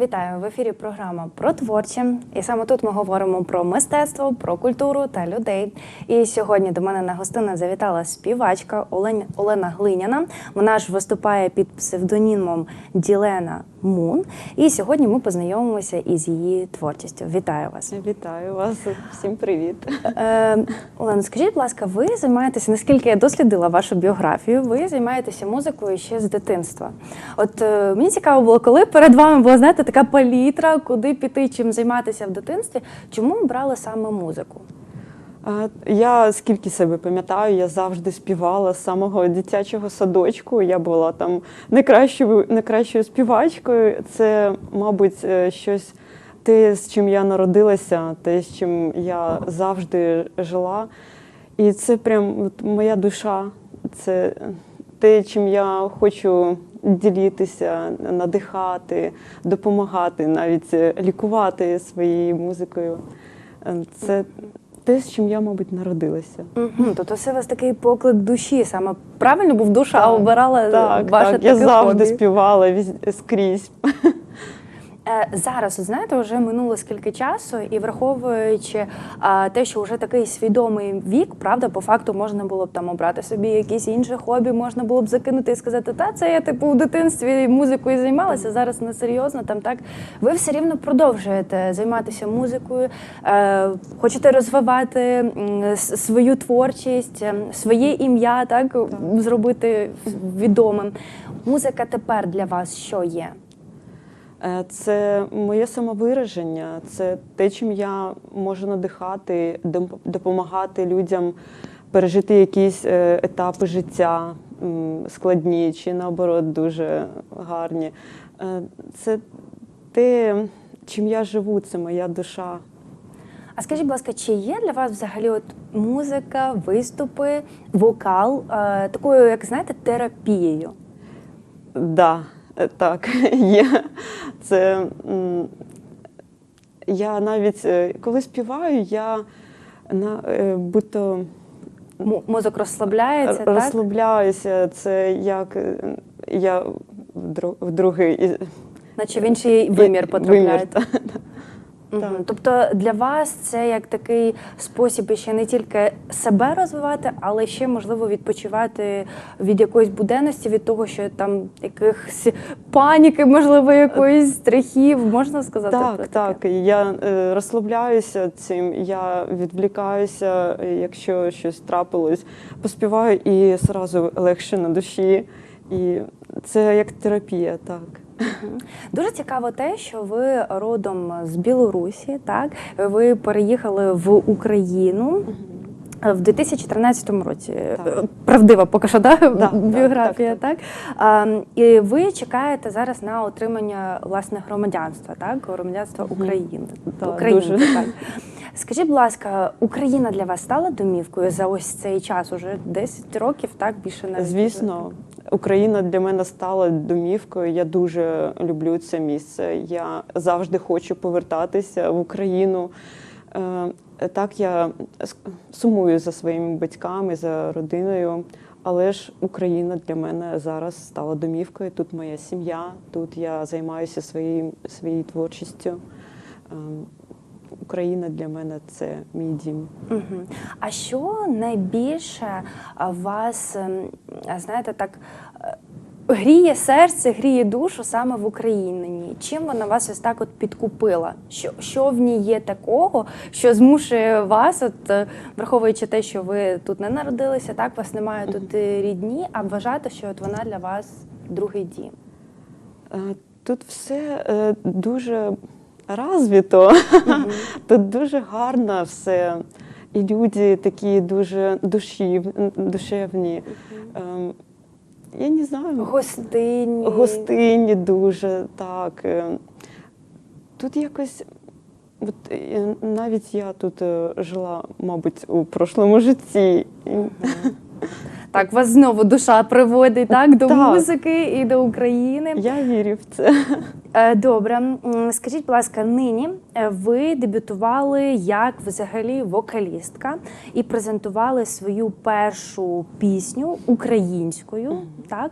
Вітаю в ефірі. Програма про творче. І саме тут ми говоримо про мистецтво, про культуру та людей. І сьогодні до мене на гостину завітала співачка Олена Глиняна. Вона ж виступає під псевдонімом Ділена Мун. І сьогодні ми познайомимося із її творчістю. Вітаю вас. Вітаю вас, всім привіт. Е, Олена, скажіть, будь ласка, ви займаєтеся, наскільки я дослідила вашу біографію, ви займаєтеся музикою ще з дитинства. От е, мені цікаво було, коли перед вами була знаєте, така палітра, куди піти, чим займатися в дитинстві. Чому обрали саме музику? Я скільки себе пам'ятаю, я завжди співала з самого дитячого садочку. Я була там найкращою, найкращою співачкою. Це, мабуть, е, щось те, з чим я народилася, те, з чим я завжди жила. І це прям от моя душа, це те, чим я хочу ділитися, надихати, допомагати, навіть е, лікувати своєю музикою. Е, Це те, з чим я, мабуть, народилася. Мгм, Тобто це у вас такий поклик душі, саме правильно, був душа Так, обирала Так, ваше так. таке Я завжди хобі. співала скрізь. Е, Зараз, от знаєте, вже минуло скільки часу, і враховуючи а, те, що вже такий свідомий вік, правда, по факту можна було б там обрати собі якісь інше хобі, можна було б закинути і сказати, та це я типу у дитинстві музикою займалася, зараз не серйозно. Там так ви все рівно продовжуєте займатися музикою, е, хочете розвивати свою творчість, своє ім'я, так зробити відомим. Музика тепер для вас що є? Е, Це моє самовираження, це те, чим я можу надихати, допомагати людям пережити якісь е, етапи життя складні чи наоборот дуже гарні. Е, Це те, чим я живу, це моя душа. А скажіть, будь ласка, чи є для вас взагалі от музика, виступи, вокал такою, як знаєте, терапією? Да, так, є. Це я навіть е, коли співаю, я на е, будь-то Мозок розслабляється, так? розслабляюся. Це як е, я в другий Наче в інший вимір потрапляє. вимір, та. Мгм. Так. Тобто для вас це як такий спосіб ще не тільки себе розвивати, але ще можливо відпочивати від якоїсь буденності, від того, що там якихось паніки, можливо, якоїсь страхів, можна сказати? про Так, таке? так. Я е, розслабляюся цим, я відвлікаюся, якщо щось трапилось, поспіваю і зразу легше на душі. І це як терапія, так. Дуже цікаво те, що ви родом з Білорусі, так ви переїхали в Україну. В 2013 році Так. правдива поки що да? так, біографія, так, так, А, і ви чекаєте зараз на отримання власне громадянства, так громадянства. України. Так, України, дуже. так. Скажіть, будь ласка, Україна для вас стала домівкою за ось цей час? Уже 10 років, так більше навіть Звісно, Україна для мене стала домівкою. Я дуже люблю це місце. Я завжди хочу повертатися в Україну. Е, Так, я сумую за своїми батьками, за родиною. Але ж Україна для мене зараз стала домівкою. Тут моя сім'я, тут я займаюся своїм, своєю творчістю. Україна для мене це мій дім. Мгм. А що найбільше вас, ем, знаєте, так е, гріє серце, гріє душу саме в Україні? Чим вона вас ось так от підкупила? Що, що в ній є такого, що змушує вас, от, е, враховуючи те, що ви тут не народилися, так, вас немає тут е, рідні, а вважати, що от вона для вас другий дім? Тут все дуже розвито, тут дуже гарно все. І люди такі дуже душів, душевні. Ем, Я не знаю, Гостинні. гостинні дуже так. е. Тут якось. От, е, навіть я тут е, жила, мабуть, у прошлому житті. І- Так, вас знову душа приводить так до Так. музики і до України. Я вірю в це. Е, Добре, скажіть, будь ласка, нині е, ви дебютували як взагалі вокалістка і презентували свою першу пісню українською. Так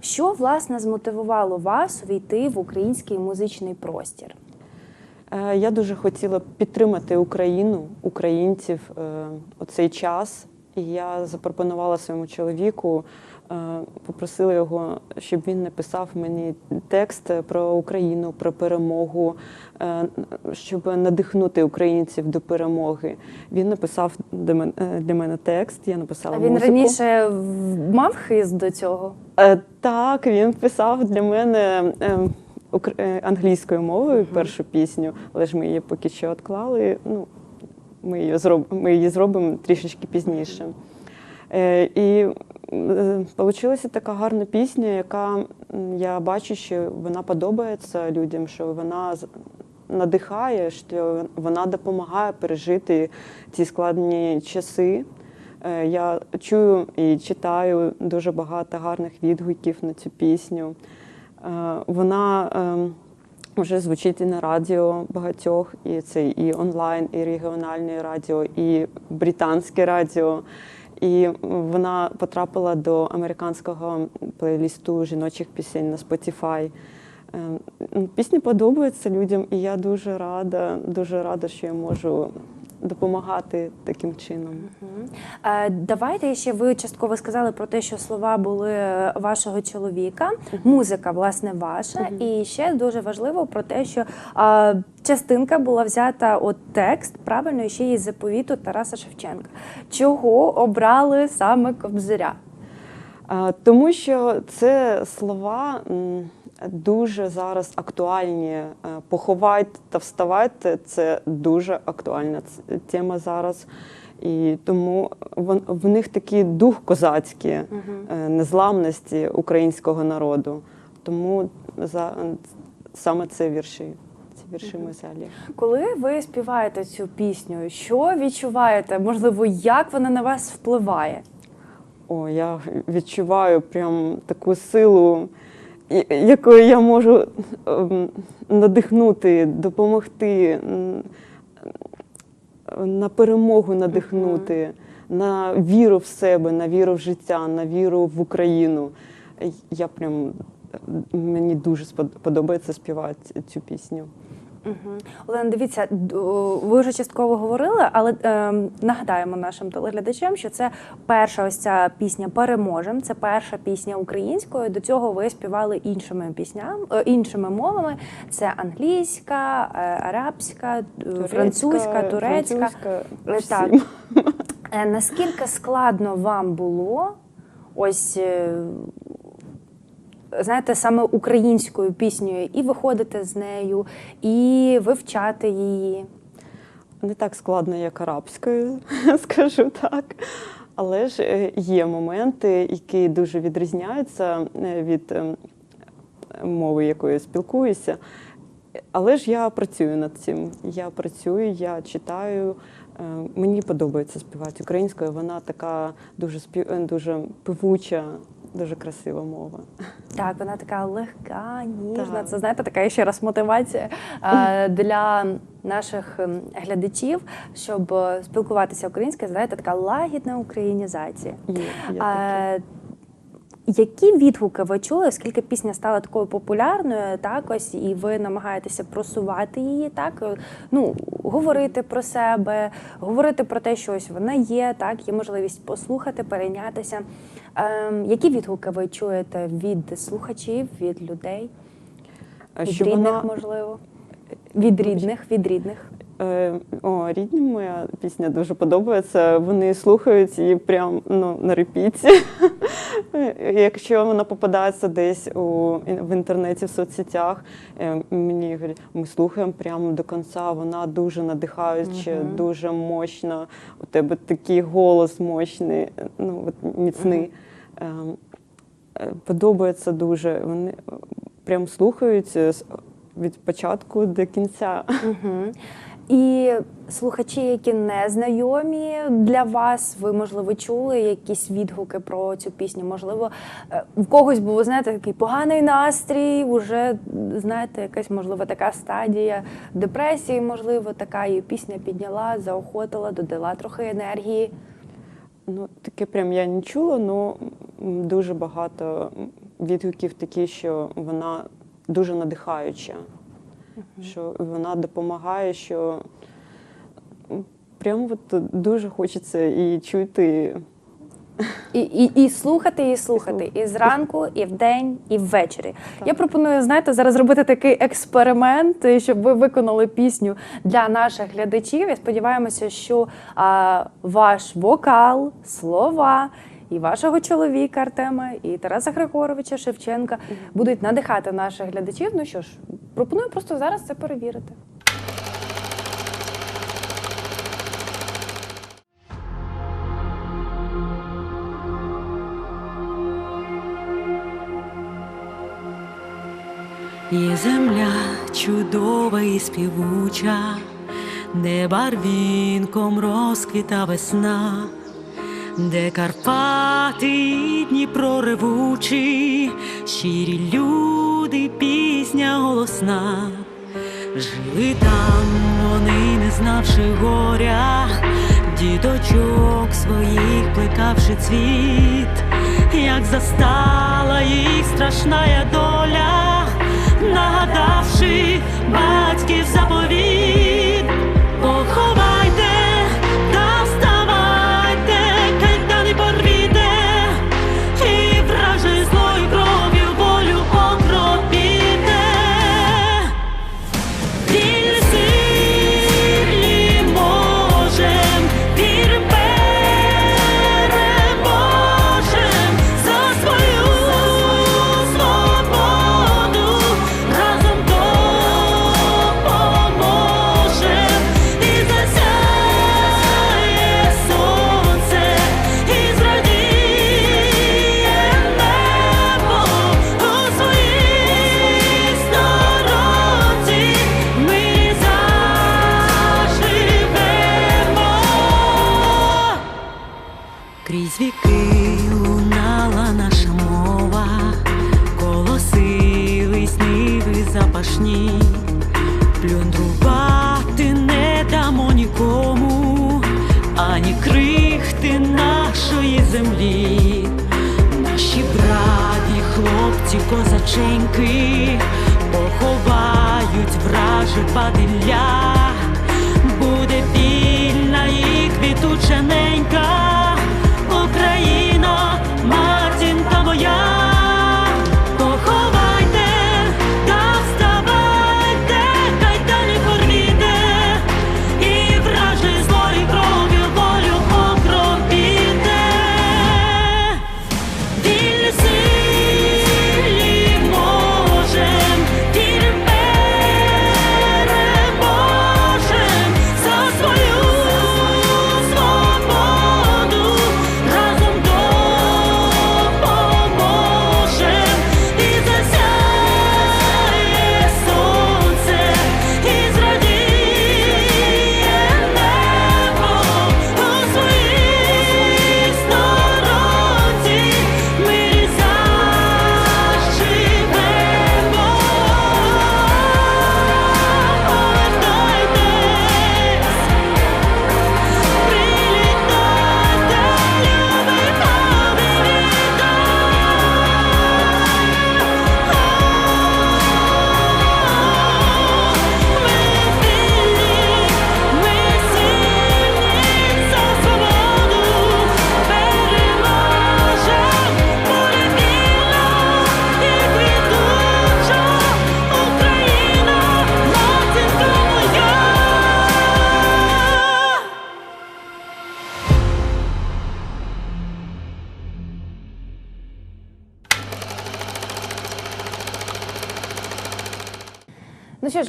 що власне змотивувало вас увійти в український музичний простір? Е, Я дуже хотіла підтримати Україну, українців у цей час. І я запропонувала своєму чоловіку, е, попросила його, щоб він написав мені текст про Україну, про перемогу, е, щоб надихнути українців до перемоги. Він написав для мене, е, для мене текст, я написала А він музику. раніше мав хист до цього? Так, він писав для мене е, укр- е, англійською мовою першу пісню, але ж ми її поки що відклали. Ну, ми її, зроб... ми її зробимо трішечки пізніше. Е, І вийшла така гарна пісня, яка я бачу, що вона подобається людям, що вона надихає, що вона допомагає пережити ці складні часи. Е, Я чую і читаю дуже багато гарних відгуків на цю пісню. Е, Вона ем, вже звучить і на радіо багатьох, і це і онлайн, і регіональне радіо, і британське радіо. І вона потрапила до американського плейлісту жіночих пісень на Spotify. Ем, Пісні подобаються людям, і я дуже рада, дуже рада, що я можу допомагати таким чином. Е, Давайте ще ви частково сказали про те, що слова були вашого чоловіка, музика, власне, ваша. І ще дуже важливо про те, що частинка була взята от текст, правильно, ще із заповіту Тараса Шевченка. Чого обрали саме Кобзаря? Тому що це слова дуже зараз актуальні. Е, Поховайте та вставайте це дуже актуальна тема зараз. І тому в них такий дух козацький, е, незламності українського народу. Тому за, саме це вірші. Мизелі. Коли ви співаєте цю пісню, що відчуваєте? Можливо, як вона на вас впливає? О, я відчуваю прям таку силу, якою я можу ем, надихнути, допомогти, на перемогу надихнути, на віру в себе, на віру в життя, на віру в Україну. Я прям мені дуже сподобається подобається співати цю пісню. Угу. Олена, дивіться, ви вже частково говорили, але е, нагадаємо нашим телеглядачам, що це перша ось ця пісня Переможем. Це перша пісня українською. До цього ви співали іншими піснями, е, іншими мовами. Це англійська, е, арабська, е, французька, турецька. французька, Е, так. Е, Наскільки складно вам було ось. Знаєте, саме українською піснею і виходити з нею, і вивчати її. Не так складно, як арабською, скажу так. Але ж е, є моменти, які дуже відрізняються е, від е, мови, якою я спілкуюся. Але ж я працюю над цим. Я працюю, я читаю. Е, Мені подобається співати українською. Вона така дуже спів... дуже певуча, дуже красива мова. Так, вона така легка, ніжна. Так. Це знаєте, така ще раз мотивація е, для наших глядачів, щоб е, спілкуватися українською, знаєте, така лагідна українізація. Є, є таке. Які відгуки ви чули, оскільки пісня стала такою популярною, так ось і ви намагаєтеся просувати її, так ну говорити про себе, говорити про те, що ось вона є, так є можливість послухати, перейнятися. Ем, які відгуки ви чуєте від слухачів, від людей, від що рідних, вона можливо, від рідних, від рідних. Е, О, рідні моя пісня дуже подобається. Вони слухають її прям ну, на репіті. Якщо вона попадається десь у, в інтернеті, в соцсетях, е, мені говорять, ми слухаємо прямо до кінця, вона дуже надихаюча, Мгм. дуже мощна. У тебе такий голос мощний, ну, от, міцний. Ем, е, Подобається дуже. Вони е, прям слухають е, від початку до кінця. Угу. І слухачі, які не знайомі для вас, ви можливо чули якісь відгуки про цю пісню. Можливо, е, в когось був знаєте такий поганий настрій, уже знаєте, якась можливо така стадія депресії, можливо, така і пісня підняла, заохотила, додала трохи енергії. Ну, таке прям я не чула, але дуже багато відгуків такі, що вона дуже надихаюча, що вона допомагає, що прям от дуже хочеться і чути. І, і, і слухати, і слухати, і зранку, і вдень, і ввечері. Я пропоную, знаєте, зараз зробити такий експеримент, щоб ви виконали пісню для наших глядачів. І сподіваємося, що а, ваш вокал, слова. І вашого чоловіка Артема, і Тараса Григоровича Шевченка будуть надихати наших глядачів. Ну що ж, пропоную просто зараз це перевірити. Є земля чудова і співуча, де барвінком розквіта весна, де Карпати і Дніпро ревучі, щирі люди, пісня голосна. Жили там вони, не знавши горя, діточок своїх плекавши цвіт, як застала їх страшна доля, нагадавши батьків заповіт, плюндрувати не дамо нікому, ані крихти нашої землі. Наші браті, хлопці, козаченьки поховають враже бадилля, буде вільна і квітуча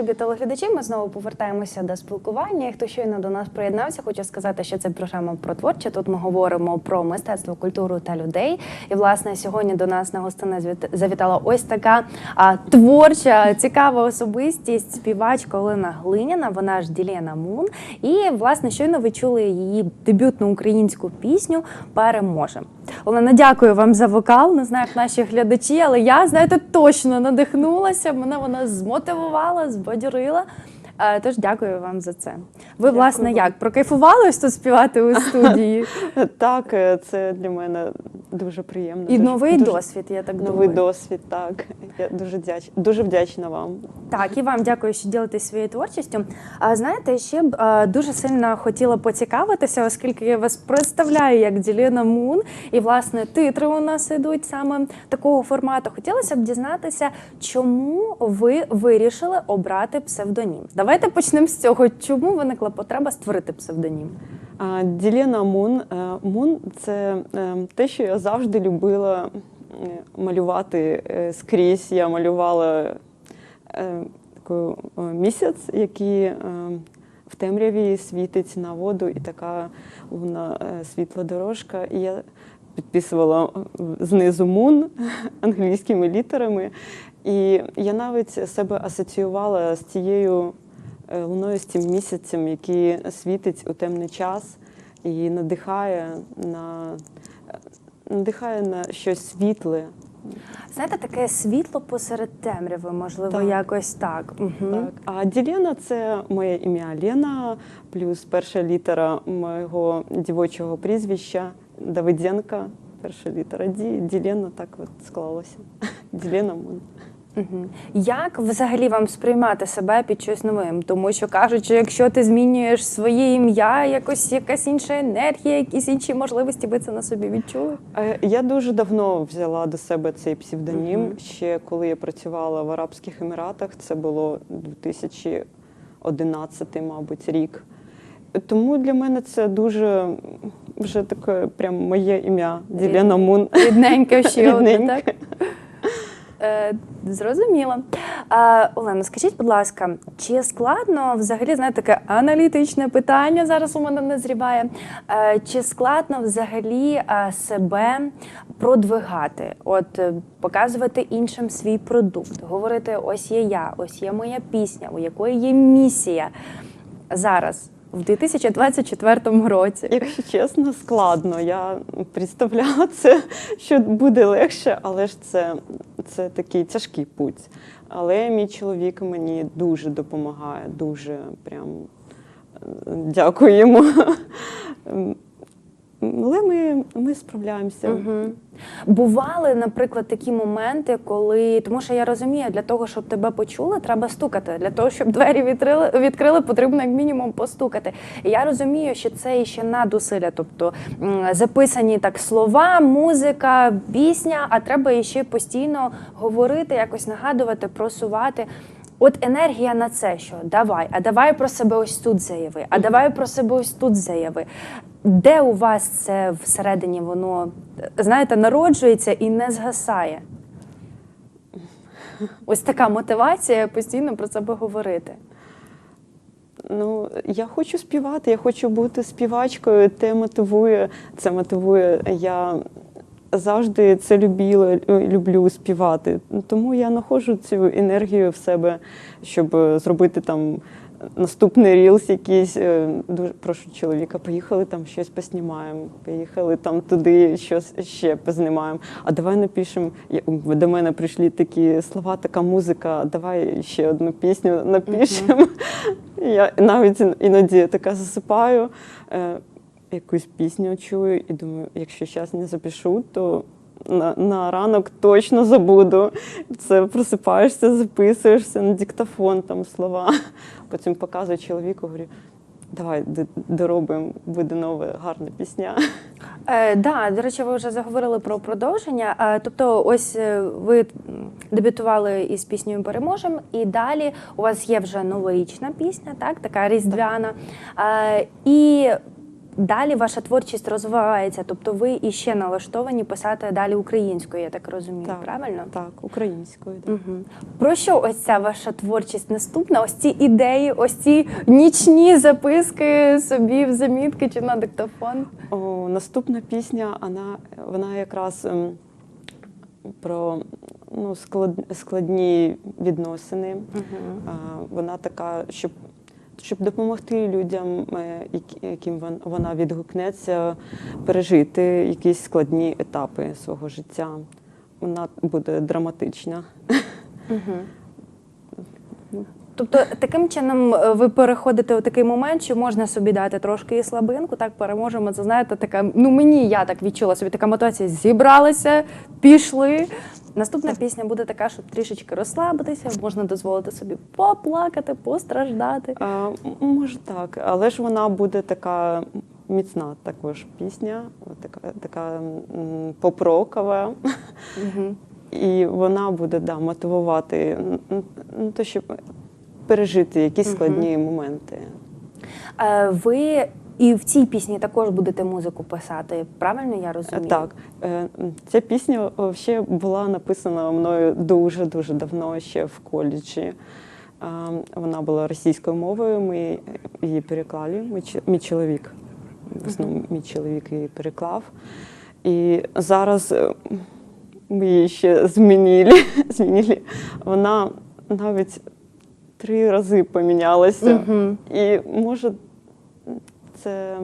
любі телеглядачі, ми знову повертаємося до спілкування. І Хто щойно до нас приєднався, хочу сказати, що це програма про творче. Тут ми говоримо про мистецтво, культуру та людей. І власне сьогодні до нас на гостини завітала ось така а, творча, цікава особистість, співачка Олена Глиняна. Вона ж Ділена Мун. І власне щойно ви чули її дебютну українську пісню Переможем. Олена, дякую вам за вокал. Не знаю, як наші глядачі, але я знаєте точно надихнулася. Мене вона змотивувала, збадьорила. Е, Тож дякую вам за це. Ви, власне, як прокайфували ось тут співати у студії? Так, е, це для мене дуже приємно. І новий досвід, я так Новий думаю. досвід, так. Я дуже вдячна, дуже вдячна вам. Так, і вам дякую, що ділитесь своєю творчістю. А знаєте, ще б е, дуже сильно хотіла поцікавитися, оскільки я вас представляю як Діліна Мун, і власне титри у нас ідуть саме такого формату. Хотілося б дізнатися, чому ви вирішили обрати псевдонім. Давайте почнемо з цього. Чому виникла потреба створити псевдонім? Ділена Мун. Е, Мун це е, те, що я завжди любила е, малювати скрізь. Я малювала таку е, місяць, який в темряві світить на воду, і така е, світла дорожка. І я підписувала знизу Мун англійськими літерами. І я навіть себе асоціювала з цією луною, з цим місяцем, який світить у темний час і надихає на, е, надихає на щось світле. Знаєте, таке світло посеред темряви, можливо, Так. якось так. Угу. Так. А Ділена це моє ім'я Лена, плюс перша літера моєго дівочого прізвища Давиденка. Перша літера Ді, Ділена так от склалося. Ділена Мун. Угу. Як взагалі вам сприймати себе під щось новим? Тому що кажуть, що якщо ти змінюєш своє ім'я, якось якась інша енергія, якісь інші можливості, ви це на собі відчули? Е, Я дуже давно взяла до себе цей псевдонім. Мгм. Ще коли я працювала в Арабських Еміратах, це було 2011, мабуть, рік. Тому для мене це дуже вже таке прям моє ім'я Ділена Мун. Рідненьке ще одне, так? Е, зрозуміло. А, Олена, скажіть, будь ласка, чи складно взагалі знаєте, таке аналітичне питання зараз у мене назріває? Е, чи складно взагалі е, себе продвигати? От е, показувати іншим свій продукт, говорити: ось є я, ось є моя пісня, у якої є місія зараз, в 2024 році. Якщо чесно, складно. Я представляла це, що буде легше, але ж це, це такий тяжкий путь. Але мій чоловік мені дуже допомагає, дуже прям дякуємо. Але ми, ми справляємося. Угу. Бували, наприклад, такі моменти, коли тому, що я розумію, для того, щоб тебе почули, треба стукати. Для того, щоб двері відкрили, відкрили, потрібно як мінімум постукати. І я розумію, що це ще надусилля, тобто записані так слова, музика, пісня, а треба іще постійно говорити, якось нагадувати, просувати. От енергія на це, що давай, а давай про себе ось тут заяви, а давай про себе ось тут заяви. Де у вас це всередині воно, знаєте, народжується і не згасає? Ось така мотивація постійно про себе говорити. Ну, я хочу співати, я хочу бути співачкою. Те мотивує, це мотивує. Я завжди це любила, люблю співати. Тому я знаходжу цю енергію в себе, щоб е, зробити там наступний рілс якийсь. Е, Дуже прошу чоловіка, поїхали там щось поснімаємо, поїхали там туди, щось ще познімаємо. А давай напишемо. До мене прийшли такі слова, така музика. Давай ще одну пісню напишемо. Я навіть іноді така засипаю, е, якусь пісню чую і думаю, якщо зараз не запишу, то на, на ранок точно забуду. Це просипаєшся, записуєшся на диктофон там слова. Потім показую чоловіку, говорю. Давай доробимо, буде нова гарна пісня. Е, да, до речі, ви вже заговорили про продовження. Е, тобто, ось е, ви дебютували із піснею Переможем, і далі у вас є вже новорічна пісня, так, така різдвяна. Е, і далі ваша творчість розвивається, тобто ви іще налаштовані писати далі українською, я так розумію, Так. правильно? Так, українською. Да. Мгм. Про що ось ця ваша творчість наступна? Ось ці ідеї, ось ці нічні записки собі в замітки чи на диктофон? О, наступна пісня, вона, вона якраз ем, про ну, склад, складні відносини. А, Вона така, щоб, щоб допомогти людям, е, яким вон- вона відгукнеться, пережити якісь складні етапи свого життя. Вона буде драматична. Тобто таким чином е, ви переходите у такий момент, що можна собі дати трошки і слабинку, так переможемо. Це знаєте, така. Ну мені я так відчула собі така мотивація. Зібралися, пішли. Наступна пісня буде така, щоб трішечки розслабитися, можна дозволити собі поплакати, постраждати. А, може так, але ж вона буде така міцна також пісня, така, така поп-рокова. І вона буде да, мотивувати ну, то, щоб пережити якісь складні моменти. Е, Ви і в цій пісні також будете музику писати, правильно я розумію? Так, е, ця пісня ще була написана мною дуже-дуже давно, ще в коледжі. Вона була російською мовою, ми її переклали. Мій, чоловік, в основному мій чоловік її переклав. І зараз е, ми її ще змінили. змінили. Вона навіть три рази помінялася. І може це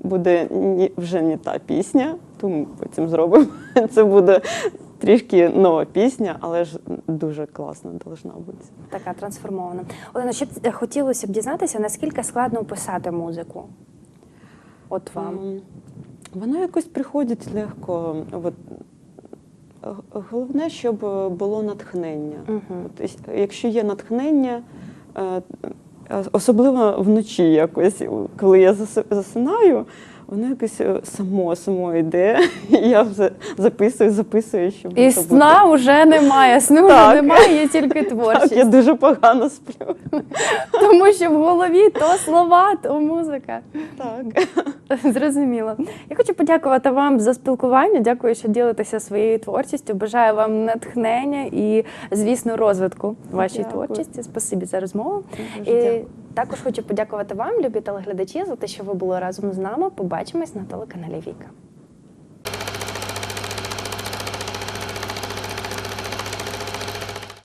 буде вже не та пісня, тому потім зробимо. Це буде трішки нова пісня, але ж дуже класна должна бути. Така трансформована. Олена, ще б е, хотілося б дізнатися, наскільки складно писати музику? От вам. Воно якось приходить легко. От, головне, щоб е, було натхнення. Мгм. От, якщо є натхнення, е, особливо вночі якось, коли я заси- засинаю, воно якось е, само само йде. І я вже записую, записую, щоб І сна вже немає, сну вже немає, є тільки Так, творчість. я дуже погано сплю. Тому що в голові то слова, то музика. Так. Зрозуміло. Я хочу подякувати вам за спілкування. Дякую, що ділитеся своєю творчістю. Бажаю вам натхнення і, звісно, розвитку вашій Дякую. творчості. Спасибі за розмову. Дуже І дякую. Також хочу подякувати вам, любі телеглядачі, за те, що ви були разом з нами. Побачимось на телеканалі Віка.